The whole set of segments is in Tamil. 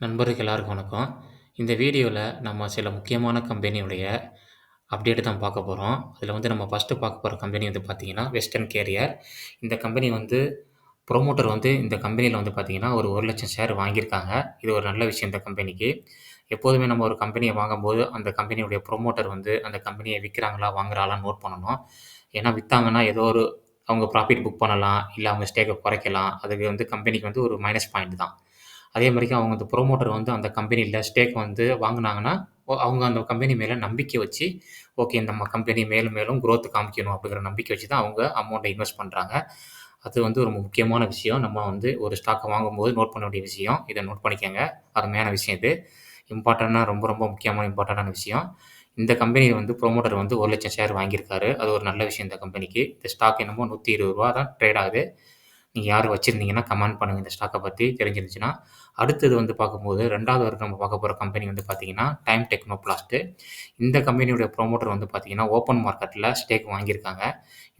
நண்பர்கள் எல்லாருக்கும் வணக்கம். இந்த வீடியோவில் நம்ம சில முக்கியமான கம்பெனியுடைய அப்டேட் தான் பார்க்க போகிறோம் அதில் வந்து நம்ம ஃபஸ்ட்டு பார்க்க போகிற கம்பெனி வந்து பார்த்திங்கன்னா வெஸ்டர்ன் கேரியர். இந்த கம்பெனி வந்து ப்ரோமோட்டர் வந்து இந்த கம்பெனியில் வந்து பார்த்தீங்கன்னா, ஒரு லட்சம் ஷேர் வாங்கியிருக்காங்க. இது ஒரு நல்ல விஷயம் இந்த கம்பெனிக்கு. எப்போதுமே நம்ம ஒரு கம்பெனியை வாங்கும்போது, அந்த கம்பெனியுடைய ப்ரோமோட்டர் வந்து அந்த கம்பெனியை விற்கிறாங்களா வாங்குறாங்களான்னு நோட் பண்ணணும். ஏன்னா விற்றாங்கன்னா ஏதோ ஒரு அவங்க ப்ராஃபிட் புக் பண்ணலாம். இல்லை அவங்க ஸ்டேக்கை குறைக்கலாம். அதுக்கு வந்து கம்பெனிக்கு வந்து ஒரு மைனஸ் பாயிண்ட் தான். அதே மாதிரிக்கு அவங்க அந்த ப்ரோமோட்டர் வந்து அந்த கம்பெனியில் ஸ்டேக் வந்து வாங்கினாங்கன்னா அவங்க அந்த கம்பெனி மேலே நம்பிக்கை வச்சு, ஓகே நம்ம கம்பெனி மேலும் மேலும் குரோத் காமிக்கணும் அப்படிங்கிற நம்பிக்கை வச்சு தான் அவங்க அமௌண்ட்டை இன்வெஸ்ட் பண்ணுறாங்க அது வந்து ரொம்ப முக்கியமான விஷயம். நம்ம வந்து ஒரு ஸ்டாக்கை வாங்கும்போது நோட் பண்ண வேண்டிய விஷயம். இதை நோட் பண்ணிக்கோங்க அருமையான விஷயம் இது. இம்பார்ட்டண்ட்டாக ரொம்ப ரொம்ப முக்கியமான இம்பார்ட்டண்டான விஷயம். இந்த கம்பெனி வந்து ப்ரோமோட்டர் வந்து ஒரு லட்சம் ஷேர் வாங்கியிருக்காரு. அது ஒரு நல்ல விஷயம் இந்த கம்பெனிக்கு. இந்த ஸ்டாக் என்னமோ நூற்றி இருபது ரூபா தான் ட்ரேட் ஆகுது. நீங்க யார் வச்சிருந்தீங்கன்னா கமெண்ட் பண்ணுங்க இந்த ஸ்டாக்கை பத்தி தெரிஞ்சிருந்துச்சுன்னா. அடுத்தது வந்து பார்க்கும்போது 2வது வரைக்கும் நம்ம பார்க்க போற கம்பெனி வந்து பார்த்தீங்கன்னா, டைம் டெக்னோப்ளாஸ்ட்டு இந்த கம்பெனியுடைய புரமோட்டர் வந்து பார்த்தீங்கன்னா, ஓப்பன் மார்க்கெட்ல ஸ்டேக் வாங்கியிருக்காங்க.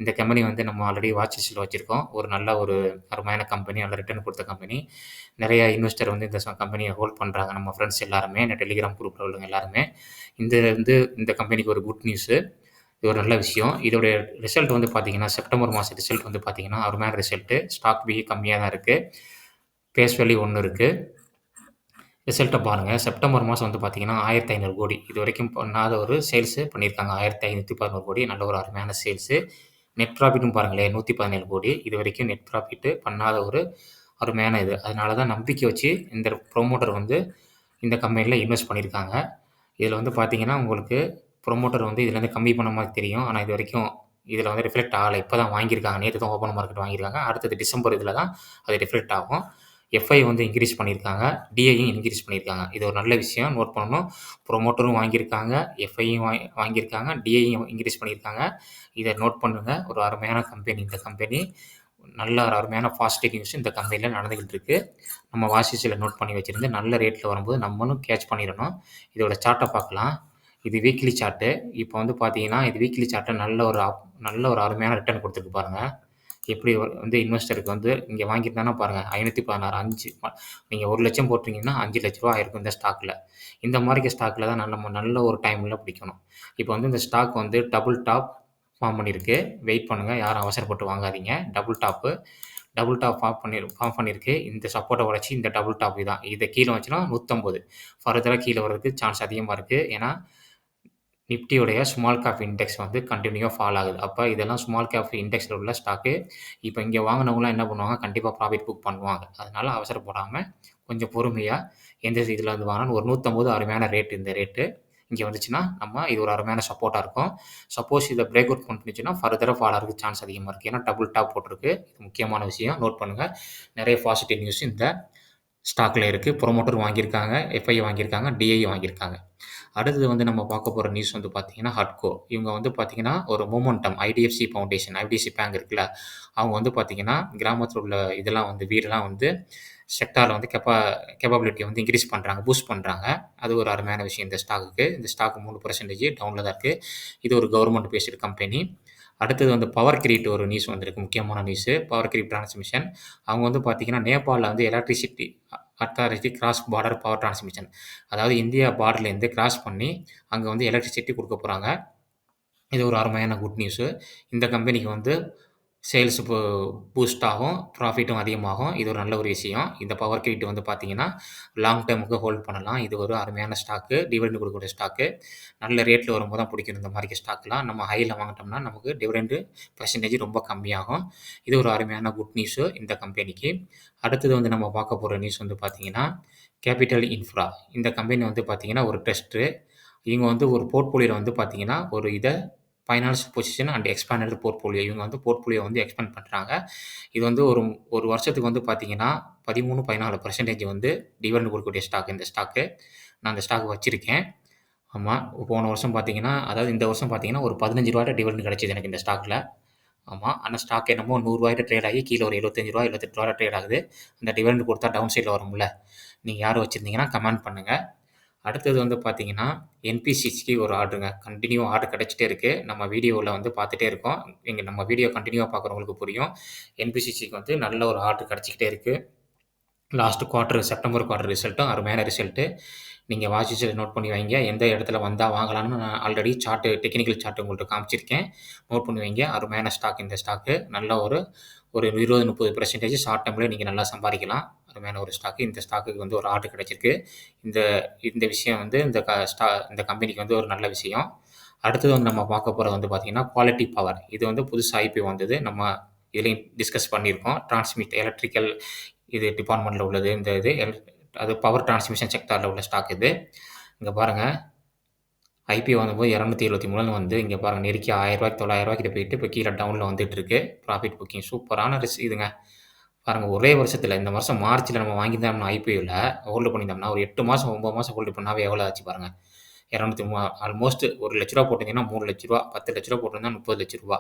இந்த கம்பெனி வந்து நம்ம ஆல்ரெடி வாட்ச் லிஸ்ட்ல வச்சிருக்கோம். ஒரு நல்ல ஒரு அருமையான கம்பெனி. நல்ல ரிட்டர்ன் கொடுத்த கம்பெனி. நிறைய இன்வெஸ்டர் வந்து இந்த ச கம்பெனிய ஹோல்ட் பண்றாங்க. நம்ம ஃப்ரெண்ட்ஸ் எல்லாருமே, இந்த டெலிகிராம் குரூப்ல உள்ளவங்க எல்லாருமே. இந்த வந்து இந்த கம்பெனிக்கு ஒரு குட் நியூஸு. இது ஒரு நல்ல விஷயம். இதோடைய ரிசல்ட் வந்து பார்த்தீங்கன்னா, செப்டம்பர் மாதம் ரிசல்ட் வந்து பார்த்தீங்கன்னா, அருமையான ரிசல்ட்டு. ஸ்டாக் பி கம்மியாக தான் இருக்குது பேஸ் வேல்யூ ஒன்று இருக்குது ரிசல்ட்டை பாருங்கள் செப்டம்பர் மாதம் வந்து பார்த்தீங்கன்னா, ஆயிரத்தி ஐநூறு கோடி. இது வரைக்கும் பண்ணாத ஒரு சேல்ஸு பண்ணியிருக்காங்க. ஆயிரத்தி ஐநூற்றி பதினோரு கோடி. நல்ல ஒரு அருமையான சேல்ஸு. நெட் ப்ராஃபிட்டும் பாருங்களேன், நூற்றி பதினேழு கோடி. இது வரைக்கும் நெட் ப்ராஃபிட் பண்ணாத ஒரு அருமையான இது. அதனால தான் நம்பிக்கை வச்சு இந்த ப்ரோமோட்டர் வந்து இந்த கம்பெனியில் இன்வெஸ்ட் பண்ணியிருக்காங்க. இதில் வந்து பார்த்தீங்கன்னா, உங்களுக்கு ப்ரொமோட்டர் வந்து இதுலேருந்து கம்மி பண்ண மாதிரி தெரியும். ஆனால் இது வரைக்கும் இதில் வந்து ரிஃப்ளெக்ட் ஆகலை இப்போ தான் வாங்கியிருக்காங்க. நேற்று தான் ஓப்பன் மார்க்கெட் வாங்கியிருக்காங்க. அடுத்தது டிசம்பர் இதில் தான் அது ரிஃப்ளெக்ட் ஆகும். எஃப்ஐ வந்து இன்க்ரீஸ் பண்ணியிருக்காங்க. டிஐயும் இன்க்ரீஸ் பண்ணியிருக்காங்க. இது ஒரு நல்ல விஷயம். நோட் பண்ணணும். ப்ரொமோட்டரும் வாங்கியிருக்காங்க. எஃப்ஐயும் வாங்கி வாங்கியிருக்காங்க. டிஐயும் இன்க்ரீஸ் பண்ணியிருக்காங்க. இதை நோட் பண்ணுங்கள் ஒரு அருமையான கம்பெனி இந்த கம்பெனி. நல்ல ஒரு அருமையான பாசிட்டிவ் நியூஸ் இந்த கம்பெனியில் நடந்துக்கிட்டு இருக்கு. நம்ம வாசிச்சில் நோட் பண்ணி வச்சுருந்து நல்ல ரேட்டில் வரும்போது நம்மளும் கேட்ச் பண்ணிடணும் இதோட சார்ட்டை பார்க்கலாம். இது வீக்லி சார்ட்டு. இப்போ வந்து பார்த்தீங்கன்னா, இது வீக்லி சார்ட்டை நல்ல ஒரு ஆப் நல்ல ஒரு அருமையான ரிட்டர்ன் கொடுத்துருக்கு பாருங்கள் எப்படி வந்து இன்வெஸ்டருக்கு வந்து இங்க வாங்கியிருந்தாங்கன்னா பாருங்க, 516 5 ம நீங்க 1,00,000 போட்டீங்கன்னா, ரூ. 5,00,000 ஆயிருக்கும் இந்த ஸ்டாக்கில் இந்த மாதிரி ஸ்டாக்கில் தான் நம்ம நல்ல ஒரு டைமில் பிடிக்கணும். இப்போ வந்து இந்த ஸ்டாக் வந்து டபுள் டாப் ஃபார்ம் பண்ணியிருக்கு. வெயிட் பண்ணுங்கள் யாரும் அவசரப்பட்டு வாங்காதீங்க. Double top. Double top form பண்ணி ஃபார்ம் பண்ணியிருக்கு. இந்த சப்போர்ட்டை உடச்சி இந்த டபுள் டாப் இதான். இதை கீழே வந்துச்சுன்னா 150. ஃபர்தரா கீழ வர்றதுக்கு சான்ஸ் அதிகமாக இருக்குது ஏன்னா, நிஃப்டியுடைய ஸ்மால் கேப் இண்டெக்ஸ் வந்து கண்டினியூவாக ஃபால் ஆகுது. அப்போ இதெல்லாம் ஸ்மால் கேப் இண்டெக்ஸில் உள்ள ஸ்டாக்கு. இப்போ இங்கே வாங்கினவங்களாம் என்ன பண்ணுவாங்க, கண்டிப்பாக ப்ராஃபிட் புக் பண்ணுவாங்க. அதனால அவசரப்படாமல் கொஞ்சம் பொறுமையாக எந்த இதில் இருந்து வாங்கலாம்னு ஒரு 150 அருமையான ரேட்டு இந்த ரேட்டு. இங்கே வந்துச்சுன்னா, நம்ம இது ஒரு அருமையான சப்போர்ட்டாக இருக்கும். சப்போஸ் இதை பிரேக் அவுட் பண்ணிச்சுன்னா ஃபர்தராக ஃபால் ஆகிறதுக்கு சான்ஸ் அதிகமாக இருக்குது ஏன்னா டபுள் டாப் போட்டிருக்கு. இது முக்கியமான விஷயம். நோட் பண்ணுங்கள் நிறைய பாசிட்டிவ் நியூஸ் இந்த ஸ்டாக்ல இருக்குது ப்ரொமோட்டர் வாங்கியிருக்காங்க. எஃப்ஐ வாங்கியிருக்காங்க. டிஐ வாங்கியிருக்காங்க. அடுத்தது வந்து நம்ம பார்க்க போகிற நியூஸ் வந்து பார்த்தீங்கன்னா, ஹட்கோ. இவங்க வந்து பார்த்தீங்கன்னா, ஒரு momentum IDFC foundation, IDFC bank இருக்குல்ல, அவங்க வந்து பார்த்தீங்கன்னா, கிராமத்தில் உள்ள இதெல்லாம் வந்து வீடெல்லாம் வந்து செக்டாரில் வந்து கெப்பா கேப்பபிலிட்டிய வந்து இன்க்ரீஸ் பண்ணுறாங்க பூஸ்ட் பண்ணுறாங்க அது ஒரு அருமையான விஷயம் இந்த ஸ்டாக்குக்கு. இந்த ஸ்டாக் மூணு பர்சன்டேஜ் டவுனில் தான் இருக்குது இது ஒரு கவர்மெண்ட் பேஸ்டு கம்பெனி. அடுத்தது வந்து பவர் கிரிட் ஒரு நியூஸ் வந்திருக்கு. முக்கியமான நியூஸு. Power grid transmission. அவங்க வந்து பார்த்தீங்கன்னா, நேபாளில் வந்து electricity authority cross border power transmission. அதாவது இந்தியா பார்டர்லேருந்து கிராஸ் பண்ணி, அங்கே வந்து எலக்ட்ரிசிட்டி கொடுக்க போகிறாங்க இது ஒரு அருமையான குட் நியூஸு. இந்த கம்பெனிக்கு வந்து சேல்ஸ் பூ பூஸ்ட் ஆகும். ப்ராஃபிட்டும் அதிகமாகும். இது ஒரு நல்ல ஒரு விஷயம். இந்த பவர் கிரிட் வந்து பார்த்தீங்கன்னா, லாங் டைமுக்கு ஹோல்ட் பண்ணலாம். இது ஒரு அருமையான ஸ்டாக்கு. டிவிடெண்ட் கொடுக்கக்கூடிய ஸ்டாக்கு. நல்ல ரேட்டில் வரும்போது தான் பிடிக்கணும் இந்த மாதிரி ஸ்டாக்லாம். நம்ம ஹையில் வாங்கிட்டோம்னா, நமக்கு டிவிடெண்டு பர்சன்டேஜ் ரொம்ப கம்மியாகும். இது ஒரு அருமையான குட் நியூஸு இந்த கம்பெனிக்கு. அடுத்தது வந்து நம்ம பார்க்க போகிற நியூஸ் வந்து பார்த்தீங்கன்னா, கேபிட்டல் இன்ஃப்ரா. இந்த கம்பெனி வந்து பார்த்தீங்கன்னா, ஒரு ட்ரஸ்ட்டு. இவங்க வந்து ஒரு போர்ட்ஃபோலியோல வந்து பார்த்தீங்கன்னா, ஒரு இதை finance position and expanded portfolio. இவங்க வந்து போர்ட்ஃபோலியோ வந்து எக்ஸ்பேண்ட் பண்ணுறாங்க இது வந்து ஒரு ஒரு வருஷத்துக்கு வந்து பார்த்தீங்கன்னா, 13, 14% வந்து டிவிடெண்ட் கொடுக்கக்கூடிய ஸ்டாக் இந்த ஸ்டாக்கு. நான் இந்த ஸ்டாக் வச்சுருக்கேன் ஆமாம் போன வருஷம் பார்த்தீங்கன்னா, அதாவது இந்த வருஷம் பார்த்தீங்கன்னா, ஒரு ரூ. 15 டிவிடெண்ட் கிடச்சிது எனக்கு இந்த ஸ்டாக்கில் ஆமாம் அந்த ஸ்டாக் என்னமோ ரூ. 100 ட்ரேட் ஆகி கீழே ஒரு ரூ. 75 ரூ. 78 ட்ரேட் ஆகுது. அந்த டிவிடெண்ட் கொடுத்தா டவுன் சைடில் வரும்ல. நீங்கள் யாரும் வச்சிருந்தீங்கன்னா கமெண்ட் பண்ணுங்கள் அடுத்தது வந்து பார்த்தீங்கன்னா, என்பிசிசிக்கு ஒரு ஆர்டருங்க. கண்டினியூ ஆர்டர் கிடச்சிட்டே இருக்குது நம்ம வீடியோவில் வந்து பார்த்துட்டே இருக்கோம். இங்கே நம்ம வீடியோ கண்டினியூவாக பார்க்குறவங்களுக்கு புரியும். என்பிசிசிக்கு வந்து நல்ல ஒரு ஆர்டர் கிடச்சிக்கிட்டே இருக்குது லாஸ்ட் குவார்ட்டர் செப்டம்பர் குவார்ட்டர் ரிசல்ட்டும் அருமையான ரிசல்ட்டு நீங்கள் வாசிச்சு நோட் பண்ணி வைங்க. எந்த இடத்துல வந்தால் வாங்கலாம்னு நான் ஆல்ரெடி சார்ட்டு டெக்னிக்கல் சார்ட் உங்கள்கிட்ட காமிச்சிருக்கேன். நோட் பண்ணி வைங்க. அருமையான ஸ்டாக் இந்த ஸ்டாக்கு நல்ல ஒரு ஒரு இருபது முப்பது பர்சன்டேஜ் ஷார்ட் டேர்மில் நீங்கள் நல்லா சம்பாதிக்கலாம். அருமையான ஒரு ஸ்டாக்கு இந்த ஸ்டாக்குக்கு வந்து ஒரு ஆர்டர் கிடச்சிருக்கு. இந்த இந்த விஷயம் வந்து இந்த க ஸ்டா இந்த கம்பெனிக்கு வந்து ஒரு நல்ல விஷயம். அடுத்தது வந்து நம்ம பார்க்க போகிறது வந்து பார்த்திங்கன்னா குவாலிட்டி பவர் இது வந்து புதுசாக ஐபி வந்தது. நம்ம இதுலேயும் டிஸ்கஸ் பண்ணியிருக்கோம். டிரான்ஸ்மிட் எலக்ட்ரிக்கல் இது டிபார்ட்மெண்ட்டில் உள்ளது. இந்த இது. எல் அது பவர் டிரான்ஸ்மிஷன் செக்டாரில் உள்ள ஸ்டாக் இது. இங்கே பாருங்கள் ஐபிஓ வந்தபோது இரநூத்தி எழுபத்தி மூணு வந்து இங்கே பாருங்கள் நெருக்கி ஆயிரரூவாய்க்கு தொள்ளாயிரரூவா போயிட்டு இப்போ கீழே டவுனில் வந்துட்டு இருக்கு ப்ராஃபிட் புக்கிங் சூப்பரான ரிஸ் இதுங்க. பாருங்கள் ஒரே வருஷத்தில் இந்த வருஷம் மார்ச்சில் நம்ம வாங்கியிருந்தோம்னா ஐபிஓவில் ஹோல்டு பண்ணியிருந்தோம்னா ஒரு எட்டு மாதம் ஒம்பது மாதம் ஹோல்டு பண்ணாவே எவ்வளோ ஆச்சு பாருங்கள் இரநூத்தி மூ ஆல்மோஸ்ட் ஒரு லட்ச ரூபா போட்டிங்கன்னா மூணு லட்ச ரூபா பத்து லட்ச ரூபா போட்டிருந்தா முப்பது லட்ச ரூபா.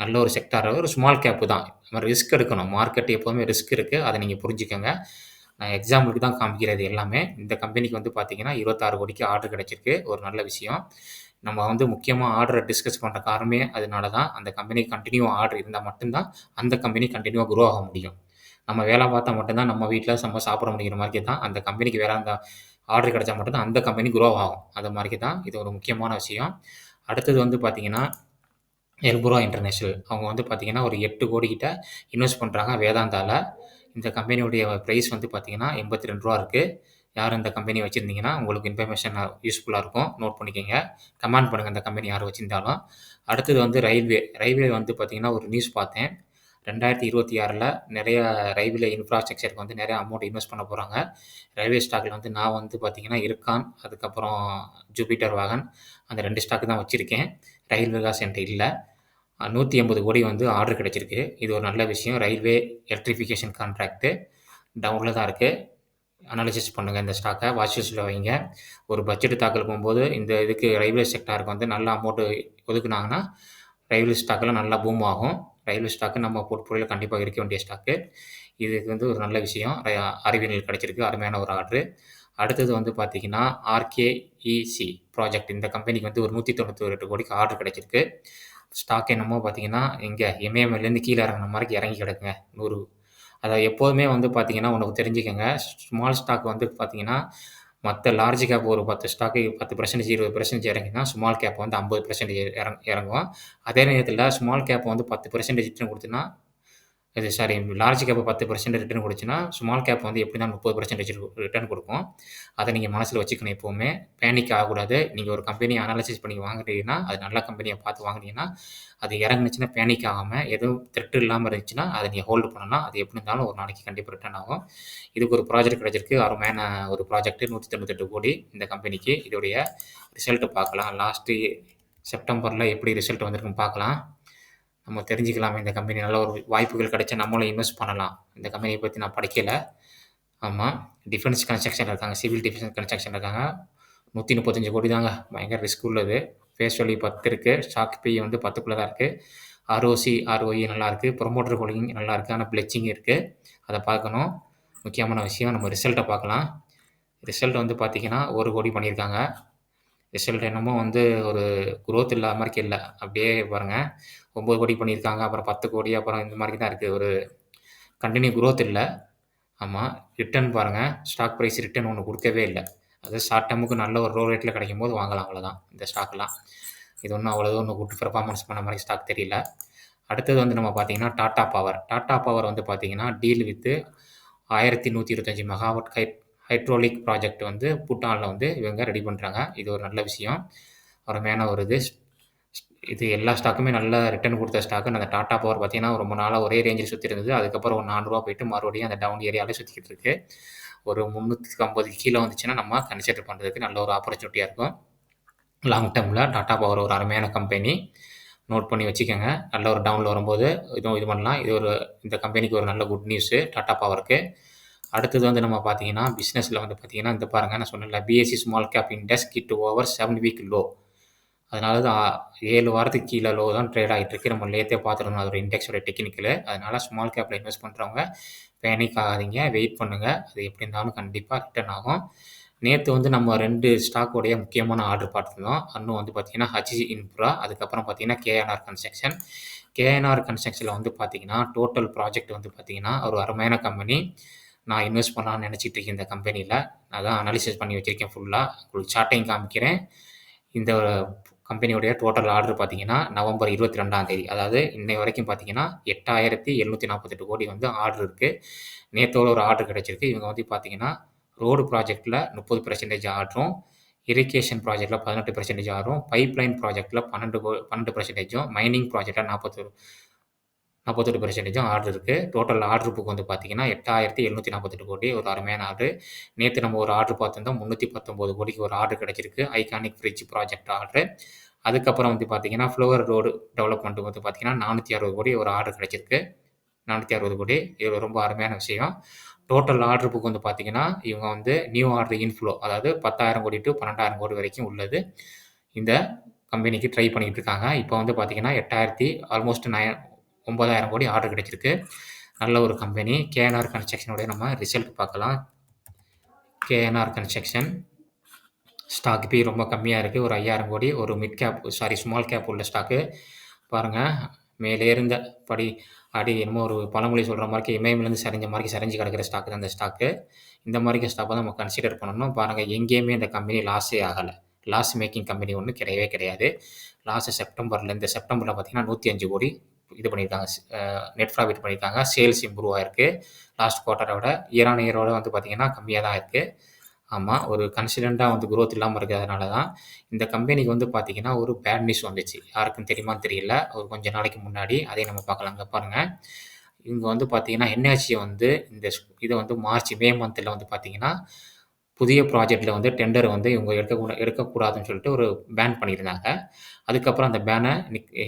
நல்ல ஒரு செக்டார் ஒரு ஸ்மால் கேப்பு தான். நம்ம ரிஸ்க் எடுக்கணும். மார்க்கெட் எப்போதுமே ரிஸ்க் இருக்குது அதை நீங்கள் புரிஞ்சுக்கோங்க. நான் எக்ஸாம்பிளுக்கு தான் காமிக்கிறது எல்லாமே. இந்த கம்பெனிக்கு வந்து பார்த்தீங்கன்னா இருபத்தாறு கோடிக்கு ஆர்டர் கிடச்சிருக்கு. ஒரு நல்ல விஷயம். நம்ம வந்து முக்கியமாக ஆர்டரை டிஸ்கஸ் பண்ணுற காரணமே அதனால தான் அந்த கம்பெனி கண்டினியூ ஆர்டர் இருந்தால் மட்டும்தான் அந்த கம்பெனி கண்டினியூவாக குரோ ஆக முடியும். நம்ம வேலை பார்த்தா மட்டும்தான் நம்ம வீட்டில் நம்ம சாப்பிட முடிகிற மாதிரி தான் அந்த கம்பெனிக்கு வேலை அந்த ஆர்டர் கிடைச்சா மட்டும்தான் அந்த கம்பெனி குரோ ஆகும். அது மாதிரி தான் இது ஒரு முக்கியமான விஷயம். அடுத்தது வந்து பார்த்திங்கன்னா எல்புரா இன்டர்நேஷ்னல் அவங்க வந்து பார்த்திங்கன்னா ஒரு எட்டு கோடி கிட்ட இன்வெஸ்ட் பண்ணுறாங்க வேதாந்தாவில் இந்த கம்பெனியுடைய ப்ரைஸ் வந்து பார்த்திங்கன்னா எண்பத்தி ரெண்டு ரூபா இருக்குது யார் இந்த கம்பெனி வச்சுருந்தீங்கன்னா உங்களுக்கு இன்ஃபர்மேஷன் யூஸ்ஃபுல்லாக இருக்கும். நோட் பண்ணிக்கோங்க. கமெண்ட் பண்ணுங்கள் இந்த கம்பெனி யார் வச்சுருந்தாலும். அடுத்தது வந்து ரயில்வே ரயில்வே வந்து பார்த்திங்கன்னா ஒரு நியூஸ் பார்த்தேன். ரெண்டாயிரத்தி இருபத்தி ஆறில் நிறைய ரயில்வே இன்ஃப்ராஸ்ட்ரக்சருக்கு வந்து நிறைய அமௌண்ட் இன்வெஸ்ட் பண்ண போகிறாங்க ரயில்வே ஸ்டாக்கில் வந்து நான் வந்து பார்த்திங்கன்னா இருக்கான். அதுக்கப்புறம் ஜூபிட்டர் வாகன். அந்த ரெண்டு ஸ்டாக்கு தான் வச்சுருக்கேன். ரயில்வே காசு என்கிட்ட இல்லை. நூற்றி ஐம்பது கோடி வந்து ஆர்டர் கிடச்சிருக்கு. இது ஒரு நல்ல விஷயம். ரயில்வே எலக்ட்ரிஃபிகேஷன் கான்ட்ராக்ட்டு டவுனில் தான் இருக்குது அனாலிசிஸ் பண்ணுங்கள் இந்த ஸ்டாக்கை வாட்சஸில் வைங்க. ஒரு பட்ஜெட் தாக்கல் போகும்போது இந்த இதுக்கு ரயில்வே செக்டாருக்கு வந்து நல்ல அமௌண்ட்டு ஒதுக்குனாங்கன்னா ரயில்வே ஸ்டாக்கெல்லாம் நல்லா பூம் ஆகும். ரயில்வே ஸ்டாக்கு நம்ம போர்ட்ஃபோலியோவில் கண்டிப்பாக இருக்க வேண்டிய ஸ்டாக்கு இதுக்கு வந்து ஒரு நல்ல விஷயம். அறிவியல் கிடச்சிருக்கு. அருமையான ஒரு ஆர்டரு அடுத்தது வந்து பார்த்திங்கன்னா ஆர்கேஇசி ப்ராஜெக்ட் இந்த கம்பெனிக்கு வந்து ஒரு நூற்றி தொண்ணூற்றி எட்டு கோடிக்கு ஆர்டர் கிடச்சிருக்கு. ஸ்டாக் என்னமோ பார்த்தீங்கன்னா எங்கே எம்ஏஎம்லேருந்து கீழே இறங்குன மாதிரி இறங்கி கிடக்குங்க நூறு. அதை எப்போதுமே வந்து பார்த்தீங்கன்னா உனக்கு தெரிஞ்சுக்கோங்க. ஸ்மால் ஸ்டாக் வந்து பார்த்தீங்கன்னா மற்ற லார்ஜ் கேப் ஒரு பத்து ஸ்டாக்கு பத்து பர்சன்டேஜ் இருபது பர்சன்டேஜ் இறங்கினா ஸ்மால் கேப் வந்து ஐம்பது பர்சன்டேஜ் இறங் இறங்கும். அதே நேரத்தில் ஸ்மால் கேப் வந்து பத்து பர்சன்டேஜ் ரிட்டர்ன் இது சாரி லார்ஜ் கேப்பை பத்து பர்சன்ட் ரிட்டர்ன் கொடுச்சுன்னா ஸ்மால் கேப் வந்து எப்படி தான் முப்பது பர்சன்டேஜ் ரிட்டர்ன் கொடுக்கும். அதை நீங்கள் மனசில் வச்சுக்கணும் எப்போவுமே. பேனிக் ஆகக்கூடாது. நீங்கள் ஒரு கம்பெனியை அனாலிசிஸ் பண்ணி வாங்குறீங்கன்னா அது நல்ல கம்பெனியை பார்த்து வாங்குனீங்கன்னா அது இறங்குனுச்சுன்னா பேனிக் ஆகாமல் எதுவும் த்ரெட்டு இல்லாமல் இருந்துச்சுன்னா அதை நீங்கள் ஹோல்டு பண்ணலாம் அது எப்படி இருந்தாலும் ஒரு நாளைக்கு கண்டிப்பாக ரிட்டர்ன் ஆகும். இதுக்கு ஒரு ப்ராஜெக்ட் கிடச்சிருக்கு. அருமையான ஒரு ப்ராஜெக்ட் நூற்றி தொண்ணூத்தெட்டு கோடி இந்த கம்பெனிக்கு இதோடைய ரிசல்ட்டு பார்க்கலாம். லாஸ்ட்டு செப்டம்பரில் எப்படி ரிசல்ட் வந்திருக்குன்னு பார்க்கலாம். நம்ம தெரிஞ்சுக்கலாம். இந்த கம்பெனி நல்ல ஒரு வாய்ப்புகள் கிடைச்சா நம்மளும் இன்வெஸ்ட் பண்ணலாம். இந்த கம்பெனியை பற்றி நான் படிக்கலை. ஆமாம் டிஃபென்ஸ் கன்ஸ்ட்ரக்ஷன் இருக்காங்க. சிவில் டிஃபென்ஸ் கன்ஸ்ட்ரக்ஷன் இருக்காங்க. நூற்றி முப்பத்தஞ்சு கோடி தாங்க. பயங்கர ரிஸ்க் உள்ளது. ஃபேஸ் வேல்யூ பத்து இருக்குது ஸ்டாக் பி வந்து பத்துக்குள்ளே தான் இருக்குது ஆர்ஓசி ஆர்ஓஇ நல்லாயிருக்கு ப்ரொமோட்டர் ஹோல்டிங் நல்லாயிருக்கு ஆனால் பிளெச்சிங் இருக்குது அதை பார்க்கணும். முக்கியமான விஷயம் நம்ம ரிசல்ட்டை பார்க்கலாம். ரிசல்ட் வந்து பார்த்திங்கன்னா ஒரு கோடி பண்ணியிருக்காங்க. ரிசல்ட் என்னமோ வந்து ஒரு குரோத் இல்லாத மாதிரி இல்லை அப்படியே பாருங்கள் ஒம்பது கோடி பண்ணியிருக்காங்க அப்புறம் பத்து கோடி அப்புறம் இந்த மாதிரி தான் இருக்குது ஒரு கண்டினியூ குரோத் இல்லை. ஆமாம் ரிட்டர்ன் பாருங்கள் ஸ்டாக் ப்ரைஸ் ரிட்டர்ன் ஒன்று கொடுக்கவே இல்லை. அது ஷார்ட் டேமுக்கு நல்ல ஒரு ரோ ரேட்டில் கிடைக்கும் போது வாங்கலாம் அவ்வளோதான் இந்த ஸ்டாக்லாம் இது ஒன்றும் அவ்வளோ ஒன்று குட் பெர்ஃபார்மன்ஸ் பண்ண மாதிரி ஸ்டாக் தெரியல. அடுத்தது வந்து நம்ம பார்த்தீங்கன்னா டாட்டா பவர் டாட்டா பவர் வந்து பார்த்தீங்கன்னா டீல் வித்து ஆயிரத்தி நூற்றி இருபத்தஞ்சி மெகாவாட் கை ஹைட்ரோலிக் ப்ராஜெக்ட் வந்து பூட்டானில் வந்து இவங்க ரெடி பண்ணுறாங்க இது ஒரு நல்ல விஷயம். அருமையான ஒரு இது. இது எல்லா ஸ்டாக்குமே நல்ல ரிட்டர்ன் கொடுத்த ஸ்டாக்கு அந்த டாட்டா பவர் பார்த்தீங்கன்னா ரொம்ப நாளாக ஒரே ரேஞ்சில் சுற்றி இருந்தது. அதுக்கப்புறம் ஒரு நானூறுரூவா போயிட்டு மறுபடியும் அந்த டவுன் ஏரியாவில் சுற்றிக்கிட்டு இருக்கு. ஒரு முந்நூற்றி ஐம்பது கீழே வந்துச்சுன்னா நம்ம கன்சிடர் பண்ணுறதுக்கு நல்ல ஒரு ஆப்பர்ச்சுனிட்டியாக இருக்கும். லாங் டேர்மில் டாட்டா பவர் ஒரு அருமையான கம்பெனி நோட் பண்ணி வச்சுக்கோங்க. நல்ல ஒரு டவுனில் வரும்போது இதுவும் இது பண்ணலாம். இது ஒரு இந்த கம்பெனிக்கு ஒரு நல்ல குட் நியூஸு டாட்டா பவருக்கு அடுத்தது வந்து நம்ம பார்த்தீங்கன்னா பிஸ்னஸில் வந்து பார்த்தீங்கன்னா இந்த பாருங்கள் நான் சொன்னேன்ல BSE small cap index hit over seven week low அதனால தான் ஏழு வாரத்துக்கு கீழே லோ தான் ட்ரேட் ஆகிட்டு இருக்கு. நம்ம லேத்தே பார்த்துருந்தோம் அதோட இண்டெக்ஸோட டெக்னிக்கில் அதனால ஸ்மால் கேப்பில் இன்வெஸ்ட் பண்ணுறவங்க பேனிக் ஆகாதீங்க வெயிட் பண்ணுங்கள் அது எப்படி இருந்தாலும் கண்டிப்பாக ரிட்டர்ன் ஆகும். நேற்று வந்து நம்ம ரெண்டு ஸ்டாக்கோடைய முக்கியமான ஆர்டர் பார்த்துருந்தோம். இன்னும் வந்து பார்த்தீங்கன்னா ஹச்சி இன்ஃப்ரா அதுக்கப்புறம் பார்த்தீங்கன்னா கேஎன்ஆர் கன்ஸ்ட்ரக்ஷன் கேஎன்ஆர் கன்ஸ்ட்ரக்ஷனில் வந்து பார்த்தீங்கன்னா டோட்டல் ப்ராஜெக்ட் வந்து பார்த்தீங்கன்னா ஒரு அருமையான கம்பெனி நான் இன்வெஸ்ட் பண்ணலான்னு நினச்சிட்டு இருக்கேன் இந்த கம்பெனியில் நான் தான் அனாலிசிஸ் பண்ணி வச்சுருக்கேன் ஃபுல்லாக உங்களுக்கு சார்ட்டையும் காமிக்கிறேன். இந்த கம்பெனியுடைய டோட்டல் ஆர்டர் பார்த்தீங்கன்னா நவம்பர் இருபத்தி ரெண்டாம் தேதி. அதாவது இன்னை வரைக்கும் பார்த்தீங்கன்னா எட்டாயிரத்தி எழுநூற்றி நாற்பத்தெட்டு கோடி வந்து ஆர்டர் இருக்குது நேற்றோட ஒரு ஆர்டர் கிடச்சிருக்கு. இவங்க வந்து பார்த்தீங்கன்னா ரோடு ப்ராஜெக்ட்டில் முப்பது பர்சன்டேஜ் ஆர்டரும் இரிகேஷன் ப்ராஜெக்ட்டில் பதினெட்டு பர்சன்டேஜ் ஆகும் பைப்லைன் ப்ராஜெக்ட்டில் பன்னெண்டு பன்னெண்டு பர்சன்டேஜும் மைனிங் ப்ராஜெக்டில் நாற்பத்தொரு நாற்பத்தெட்டு பெர்சன்டேஜும் ஆர்டர் இருக்குது டோட்டல் ஆர்டர் புக் வந்து பார்த்தீங்கன்னா எட்டாயிரத்தி எழுநூற்றி நாற்பத்தெட்டு கோடி ஒரு அருமையான ஆர்டர் நேற்று நம்ம ஒரு ஆர்டர் பார்த்துருந்தோம் முந்நூற்றி பத்தொம்போது கோடிக்கு ஒரு ஆர்டர் கிடச்சிருக்கு. ஐகானிக் ஃப்ரிட்ஜ் ப்ராஜெக்ட் ஆர்டர் அதுக்கப்புறம் வந்து பார்த்தீங்கன்னா ஃப்ளவர் ரோடு டெவலப்மெண்ட் வந்து பார்த்திங்கன்னா நானூற்றி அறுபது கோடி ஒரு ஆர்டர் கிடச்சிருக்கு. நானூற்றி அறுபது கோடி. இது ரொம்ப அருமையான விஷயம். டோட்டல் ஆர்டர் புக் வந்து பார்த்தீங்கன்னா இவங்க வந்து நியூ ஆர்டர் இன்ஃப்ளோ அதாவது பத்தாயிரம் கோடி டு பன்னெண்டாயிரம் கோடி வரைக்கும் உள்ளது. இந்த கம்பெனிக்கு ட்ரை பண்ணிகிட்டு இருக்காங்க. இப்போ வந்து பார்த்தீங்கன்னா எட்டாயிரத்தி ஆல்மோஸ்ட் நய ஒம்பதாயிரம் கோடி ஆர்டர் கிடைச்சிருக்கு. நல்ல ஒரு கம்பெனி கேஎன்ஆர் கன்ஸ்ட்ரக்ஷனுடைய நம்ம ரிசல்ட் பார்க்கலாம். கேஎன்ஆர் கன்ஸ்ட்ரக்ஷன் ஸ்டாக் பி ரொம்ப கம்மியாக இருக்குது ஒரு ஐயாயிரம் கோடி ஒரு mid cap sorry small cap உள்ள ஸ்டாக்கு பாருங்கள் மேலே இருந்த படி அடி என்னமோ ஒரு பழமொழி சொல்கிற மாதிரி இமயமிலேருந்து சரிஞ்ச மாதிரி சரிஞ்சு கிடக்கிற ஸ்டாக்கு தான் இந்த ஸ்டாக்கு இந்த மாதிரி ஸ்டாக்கை தான் நம்ம கன்சிடர் பண்ணணும். பாருங்கள் எங்கேயுமே இந்த கம்பெனி லாஸே ஆகலை. லாஸ் மேக்கிங் கம்பெனி ஒன்றும் கிடையவே கிடையாது. லாஸ்ட் செப்டம்பரில் இந்த செப்டம்பரில் பார்த்தீங்கன்னா நூற்றி அஞ்சு கோடி. இது பண்ணியிருக்காங்க. நெட் ப்ராஃபிட் பண்ணியிருக்காங்க. சேல்ஸ் இம்ப்ரூவ் ஆயிருக்கு. லாஸ்ட் குவார்ட்டரை விட இயரான இயரோட வந்து பார்த்திங்கன்னா கம்மியாக தான் இருக்குது ஆமாம் ஒரு கன்சிடெண்ட்டாக வந்து குரோத் இல்லாமல் இருக்கிறதுனால தான் இந்த கம்பெனிக்கு வந்து பார்த்திங்கன்னா ஒரு பேட் நியூஸ் வந்துச்சு. யாருக்கும் தெரியுமான்னு தெரியல. ஒரு கொஞ்சம் நாளைக்கு முன்னாடி அதே நம்ம பார்க்கலாங்க பாருங்கள் இவங்க வந்து பார்த்திங்கன்னா என்ஹெச்சி வந்து இந்த இதை வந்து மார்ச் மே மந்தில் வந்து பார்த்திங்கன்னா புதிய ப்ராஜெக்ட்டில் வந்து டெண்டர் வந்து இவங்க எடுக்கக்கூட எடுக்கக்கூடாதுன்னு சொல்லிட்டு ஒரு பேன் பண்ணியிருந்தாங்க. அதுக்கப்புறம் அந்த பேனை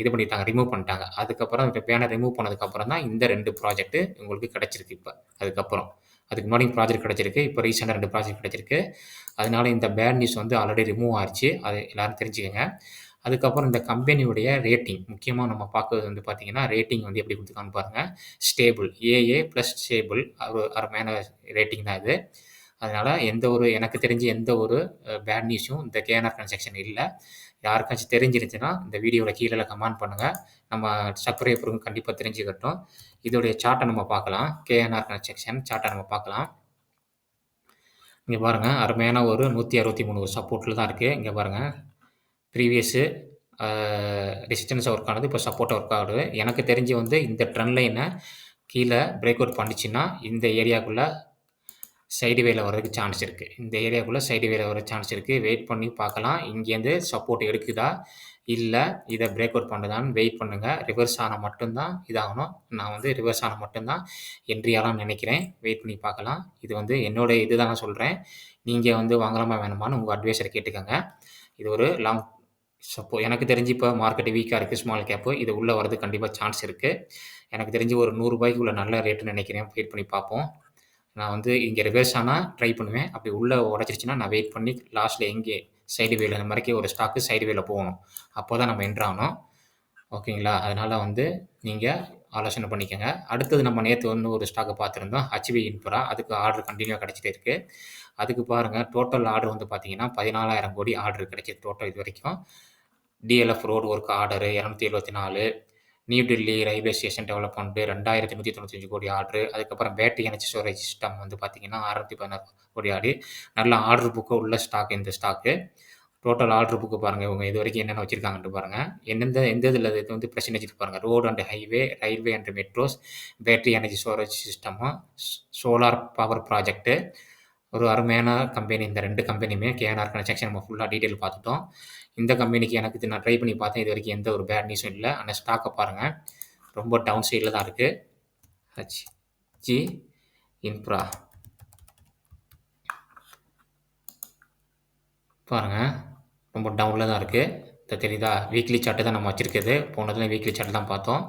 இது பண்ணிட்டாங்க ரிமூவ் பண்ணிட்டாங்க. அதுக்கப்புறம் அந்த பேனை ரிமூவ் பண்ணதுக்கப்புறம் தான் இந்த ரெண்டு ப்ராஜெக்ட்டு உங்களுக்கு கிடச்சிருக்கு இப்போ. அதுக்கப்புறம். அதுக்கு முன்னாடி ப்ராஜெக்ட் கிடச்சிருக்கு இப்போ ரீசெண்டாக ரெண்டு ப்ராஜெக்ட் கிடச்சிருக்கு. அதனால இந்த பேட் நியூஸ் வந்து ஆல்ரெடி ரிமூவ் ஆயிடுச்சு அது எல்லோரும் தெரிஞ்சுக்கோங்க. அதுக்கப்புறம் இந்த கம்பெனியுடைய ரேட்டிங் முக்கியமாக நம்ம பார்க்குறது வந்து பார்த்திங்கன்னா ரேட்டிங் வந்து எப்படி கொடுத்துருக்கான்னு பாருங்கள் ஸ்டேபிள் ஏஏ ப்ளஸ் ஸ்டேபிள் ஒரு அருமையான ரேட்டிங் தான் இது. அதனால் எந்த ஒரு எனக்கு தெரிஞ்சு எந்த ஒரு பேட் நியூஸும் இந்த கேஎன்ஆர் கன்ஸ்ட்ரக்ஷன் இல்லை. யாருக்காச்சும் தெரிஞ்சிருந்துச்சுன்னா இந்த வீடியோவில் கீழே கமெண்ட் பண்ணுங்கள் நம்ம சப்ஸ்கிரைபருக்கும் கண்டிப்பாக தெரிஞ்சுக்கட்டும். இதோடைய சார்ட்டை நம்ம பார்க்கலாம். கேஎன்ஆர் கன்ஸ்ட்ரக்ஷன் சார்ட்டை நம்ம பார்க்கலாம். இங்கே பாருங்கள் அருமையான ஒரு நூற்றி அறுபத்தி மூணு சப்போர்ட்டில் தான் இருக்குது இங்கே பாருங்கள் ப்ரீவியஸு ரெசிஸ்டன்ஸ் ஒர்க் ஆனது இப்போ சப்போர்ட் ஒர்க் ஆகுது. எனக்கு தெரிஞ்சு வந்து இந்த ட்ரெண்ட் லைனை கீழே பிரேக் அவுட் பண்ணிச்சுன்னா இந்த ஏரியாக்குள்ளே சைடு வேல வர்றதுக்கு சான்ஸ் இருக்குது இந்த ஏரியாக்குள்ளே சைடு வேல வர சான்ஸ் இருக்குது வெயிட் பண்ணி பார்க்கலாம். இங்கேருந்து சப்போர்ட் எடுக்குதா? இல்லை இதை பிரேக் அவுட் பண்ணுதான்னு வெயிட் பண்ணுங்கள் ரிவர்ஸ் ஆனால் மட்டும்தான் இதாகணும். நான் வந்து ரிவர்ஸ் ஆனால் மட்டும்தான் என்ட்ரியாலாம் நினைக்கிறேன். வெயிட் பண்ணி பார்க்கலாம். இது வந்து என்னோடய இது தான் நான் சொல்கிறேன் நீங்கள் வந்து வாங்கலாமா வேணுமான்னு உங்கள் அட்வைஸரை கேட்டுக்கோங்க. இது ஒரு லாங் சப்போ எனக்கு தெரிஞ்சு இப்போ மார்க்கெட் வீக்காக இருக்குது ஸ்மால் கேப்பு இது உள்ளே வரது கண்டிப்பாக சான்ஸ் இருக்குது எனக்கு தெரிஞ்சு ஒரு நூறுரூபாய்க்கு உள்ள நல்ல ரேட்டுன்னு நினைக்கிறேன். வெயிட் பண்ணி பார்ப்போம். நான் வந்து இங்கே ரிவர்ஸ் ஆனால் ட்ரை பண்ணுவேன். அப்படி உள்ளே உடச்சிருச்சுன்னா நான் வெயிட் பண்ணி லாஸ்ட்டில் எங்கே சைடு வேல இந்த மாதிரிக்கே ஒரு ஸ்டாக்கு சைடு வேல போகணும். அப்போ தான் நம்ம என்ட்ராகணும் ஓகேங்களா அதனால் வந்து நீங்கள் ஆலோசனை பண்ணிக்கோங்க. அடுத்தது நம்ம நேற்று வந்து ஒரு ஸ்டாக்கை பார்த்துருந்தோம். ஹச்பி இன்புரா அதுக்கு ஆர்டர் கண்டினியூ கிடச்சிட்டே இருக்குது அதுக்கு பாருங்கள் டோட்டல் ஆர்டர் வந்து பார்த்தீங்கன்னா பதினாலாயிரம் கோடி ஆர்டர் கிடச்சிது டோட்டல் இது வரைக்கும். டிஎல்எஃப் ரோடு ஒர்க் ஆர்டரு இரநூத்தி எழுபத்தி நாலு. New Delhi railway station development ரெண்டாயிரத்தி நூற்றி தொண்ணூத்தஞ்சு கோடி ஆர்டர் அதுக்கப்புறம் பேட்டரி எனர்ஜி ஸ்டோரேஜ் சிஸ்டம் வந்து பார்த்திங்கன்னா அறுநூத்தி பதினாறு கோடி ஆடு நல்ல ஆர்டர் புக்கு உள்ள ஸ்டாக் இந்த ஸ்டாக்கு டோட்டல் ஆர்டர் புக்கு பாருங்கள் இவங்க இது வரைக்கும் என்னென்ன வச்சுருக்காங்கன்ட்டு பாருங்கள் எந்தெந்த எந்த இதில் இது வந்து பிரச்சனை பாருங்கள் road and highway railway and metros battery energy storage சிஸ்டமும் solar power project ஒரு அருமையான கம்பெனி இந்த ரெண்டு கம்பெனியுமே கேஆர்ஆர் கன்ஸ்ட்ரக்ஷன் நம்ம ஃபுல்லாக டீட்டெயில் பார்த்துட்டோம். இந்த கம்பெனிக்கு எனக்கு நான் ட்ரை பண்ணி பார்த்தேன். இது வரைக்கும் எந்த ஒரு பேட் நியூஸும் இல்லை. ஆனால் ஸ்டாக்கை பாருங்கள் ரொம்ப டவுன் சைடில் தான் இருக்குது ஹச் ஜி இன்ப்ரா பாருங்கள் ரொம்ப டவுனில் தான் இருக்குது இந்த தெரியுதா? வீக்லி சார்ட்டு தான் நம்ம வச்சுருக்குது. போனதில் வீக்லி சார்ட் தான் பார்த்தோம்.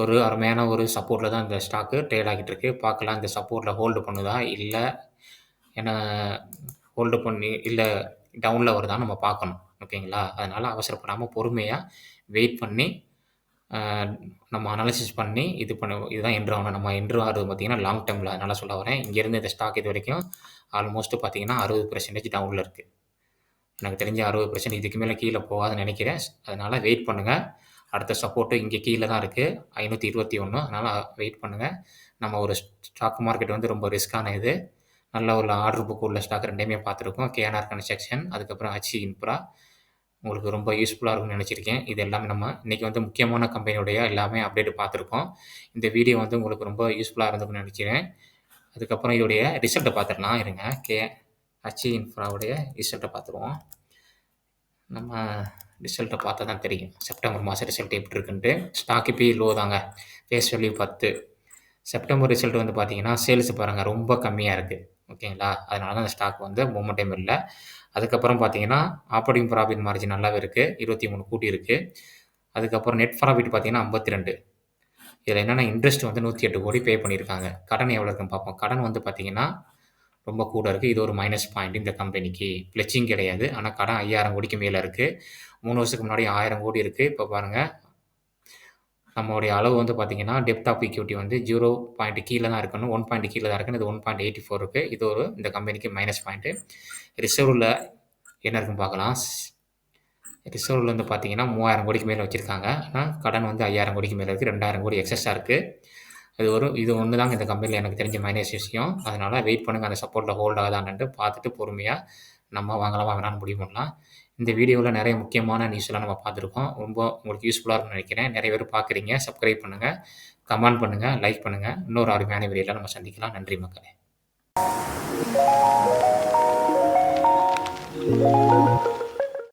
ஒரு அருமையான ஒரு சப்போர்ட்டில் தான் இந்த ஸ்டாக்கு ட்ரேட் ஆகிட்டு இருக்கு. பார்க்கலாம். இந்த சப்போர்ட்டில் ஹோல்டு பண்ணுதா? இல்லை. ஏன்னா ஹோல்டு பண்ணி இல்லை டவுனில் வருதான்னு நம்ம பார்க்கணும். ஓகேங்களா? அதனால் அவசரப்படாமல் பொறுமையாக வெயிட் பண்ணி நம்ம அனாலிசிஸ் பண்ணி இது பண்ண இதுதான் என்ட்ரு ஆகணும் நம்ம என்ட்ரு ஆகிறது பார்த்திங்கன்னா லாங் டேர்மில் அதனால் சொல்ல வரேன். இங்கேருந்து இந்த ஸ்டாக் இது வரைக்கும் ஆல்மோஸ்ட் பார்த்திங்கன்னா அறுபது பர்சன்டேஜ் டவுனில் இருக்குது எனக்கு தெரிஞ்ச அறுபது பர்சன்ட் இதுக்கு மேலே கீழே போகாதுன்னு நினைக்கிறேன். அதனால் வெயிட் பண்ணுங்கள் அடுத்த சப்போர்ட்டும் இங்கே கீழே தான் இருக்குது ஐநூற்றி இருபத்தி ஒன்று அதனால் வெயிட் பண்ணுங்கள் நம்ம ஒரு ஸ்டாக் மார்க்கெட் வந்து ரொம்ப ரிஸ்க்கான இது. நல்ல ஒரு ஆர்டர் புக் உள்ள ஸ்டாக் ரெண்டையுமே பார்த்துருக்கோம். கேஎன்ஆர் கன்ஸ்ட்ரக்ஷன், அதுக்கப்புறம் ஹச்சி இன்ஃப்ரா. உங்களுக்கு ரொம்ப யூஸ்ஃபுல்லாக இருக்கும்னு நினச்சிருக்கேன் இது எல்லாமே நம்ம இன்றைக்கி வந்து முக்கியமான கம்பெனியுடைய எல்லாமே அப்டேட் பார்த்துருக்கோம். இந்த வீடியோ வந்து உங்களுக்கு ரொம்ப யூஸ்ஃபுல்லாக இருந்திருக்கும்னு நெனைக்கிறேன். அதுக்கப்புறம் இதோடைய ரிசல்ட்டை பார்த்துடலாம் இருங்க. கே ஹச்சி இன்ஃப்ராவுடைய ரிசல்ட்டை பார்த்துருவோம். நம்ம ரிசல்ட்டை பார்த்தா தான் தெரியும். செப்டம்பர் மாதம் ரிசல்ட் எப்படி இருக்குன்ட்டு. ஸ்டாக் இப்போ லோ தாங்க. Face value 10. செப்டம்பர் ரிசல்ட் வந்து பார்த்தீங்கன்னா, சேல்ஸ் பாருங்கள் ரொம்ப கம்மியாக இருக்குது ஓகேங்களா? அதனால தான் அந்த ஸ்டாக் வந்து மூமெண்ட்டே இல்லை அதுக்கப்புறம் பார்த்தீங்கன்னா, ஆப்ரேட்டிங் ப்ராஃபிட் மார்ஜின் நல்லாவே இருக்குது இருபத்தி மூணு கூட்டி இருக்குது அதுக்கப்புறம் நெட் ப்ராஃபிட் பார்த்தீங்கன்னா ஐம்பத்தி ரெண்டு இதில் என்னென்ன இன்ட்ரெஸ்ட் வந்து 108 கோடி பே பண்ணியிருக்காங்க. கடன் எவ்வளோ இருக்குன்னு பார்ப்போம். கடன் வந்து பார்த்தீங்கன்னா, ரொம்ப கூட இருக்குது இது ஒரு மைனஸ் பாயிண்ட் இந்த கம்பெனிக்கு. பிளச்சிங் கிடையாது. ஆனால் கடன் 5000 கோடிக்கு மேலே இருக்குது மூணு வருஷத்துக்கு முன்னாடி ஆயிரம் கோடி இருக்குது இப்போ பாருங்கள் நம்மளுடைய அளவு வந்து பார்த்தீங்கன்னா, டெப்த் ஆஃப் இக்யூட்டி வந்து ஜீரோ பாயிண்ட் கீழே தான் இருக்கணும். ஒன் பாயிண்ட் கீழே தான் இருக்கணும் இது ஒன் பாயிண்ட் எயிட் ஃபோர் இருக்குது இது ஒரு இந்த கம்பெனிக்கு மைனஸ் பாயிண்ட்டு ரிசர்வில் என்ன இருக்குன்னு பார்க்கலாம். ரிசர்வில் வந்து பார்த்தீங்கன்னா, 3000 கோடிக்கு மேலே வச்சுருக்காங்க ஆனால் கடன் வந்து 5000 கோடிக்கு மேலே இருக்குது ரெண்டாயிரம் கோடி எக்ஸஸாக இருக்குது அது ஒரு இது ஒன்று தாங்க இந்த கம்பெனியில் எனக்கு தெரிஞ்ச மைனஸ் விஷயம். அதனால் வெயிட் பண்ணுங்கள் அந்த சப்போர்ட்டில் ஹோல்ட் ஆகுதான்னுட்டு பார்த்துட்டு பொறுமையாக நம்ம வாங்கலாமா வேணாலும் முடிவு பண்ணலாம். இந்த வீடியோவில் நிறைய முக்கியமான நியூஸ்லாம் நம்ம பார்த்துருக்கோம். ரொம்ப உங்களுக்கு யூஸ்ஃபுல்லாக இருக்கும்னு நினைக்கிறேன் நிறைய பேர் பார்க்குறீங்க. சப்ஸ்கிரைப் பண்ணுங்கள் கமெண்ட் பண்ணுங்கள் லைக் பண்ணுங்கள் இன்னொரு அருமையான வீடியோவில் நம்ம சந்திக்கலாம். நன்றி மக்களே!